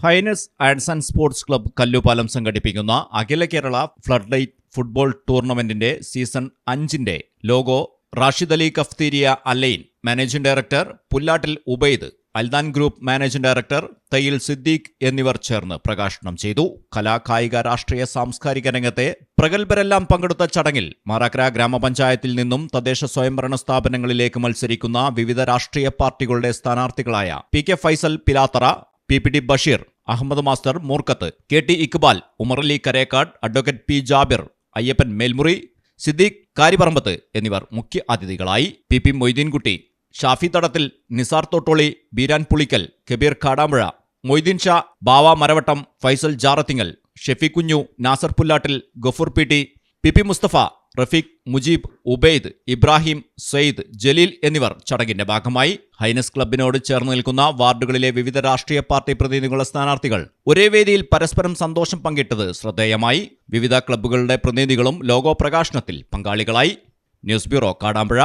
Highness ആൻഡ്സ് and sports club Kallupalam സംഘടിപ്പിക്കുന്ന അഖില Kerala flood light football ടൂർണമെന്റിന്റെ സീസൺ അഞ്ചിന്റെ logo Rashid Ali cafeteria Al Ain managing director Pullattil Ubaid Aldan group managing director Thayyil Siddique എന്നിവർ ചേർന്ന് പ്രകാശനം ചെയ്തു. കലാ കായിക രാഷ്ട്രീയ സാംസ്കാരിക രംഗത്തെ പ്രഗത്ഭരെല്ലാം പങ്കെടുത്ത ചടങ്ങിൽ മാറാക്കര ഗ്രാമപഞ്ചായത്തിൽ നിന്നും തദ്ദേശ സ്വയംഭരണ സ്ഥാപനങ്ങളിലേക്ക് മത്സരിക്കുന്ന വിവിധ രാഷ്ട്രീയ പാർട്ടികളുടെ സ്ഥാനാർത്ഥികളായ P K Faisal Pilathara P P T Basheer Ahammed master Moorkath K T Iqbal Umarali Karekkad advocate P Jabir Ayyappan Melmuri Siddique Karipparambath എന്നിവർ മുഖ്യ അതിഥികളായി. പി പി മൊയ്തീൻകുട്ടി ഷാഫി തടത്തിൽ നിസാർ തോട്ടോളി ബീരാൻ പുളിക്കൽ കബീർ കാടാമ്പുഴ മൊയ്തീൻ ഷാ ബാവ Maravattam Faisal Jarathingal Shefi Kunju Nasar Pullattil Gafoor P T P P Musthafa Rafeeq Mujeeb Ubaid Ibrahim Sayyid Jaleel എന്നിവർ ചടങ്ങിന്റെ ഭാഗമായി highness ക്ലബിനോട് ചേർന്ന് നിൽക്കുന്ന വാർഡുകളിലെ വിവിധ രാഷ്ട്രീയ പാർട്ടി പ്രതിനിധികളുടെ സ്ഥാനാർത്ഥികൾ ഒരേ വേദിയിൽ പരസ്പരം സന്തോഷം പങ്കിട്ടത് ശ്രദ്ധേയമായി. വിവിധ ക്ലബ്ബുകളുടെ പ്രതിനിധികളും ലോഗോ പ്രകാശനത്തിൽ പങ്കാളികളായി. News bureau Kadampuzha.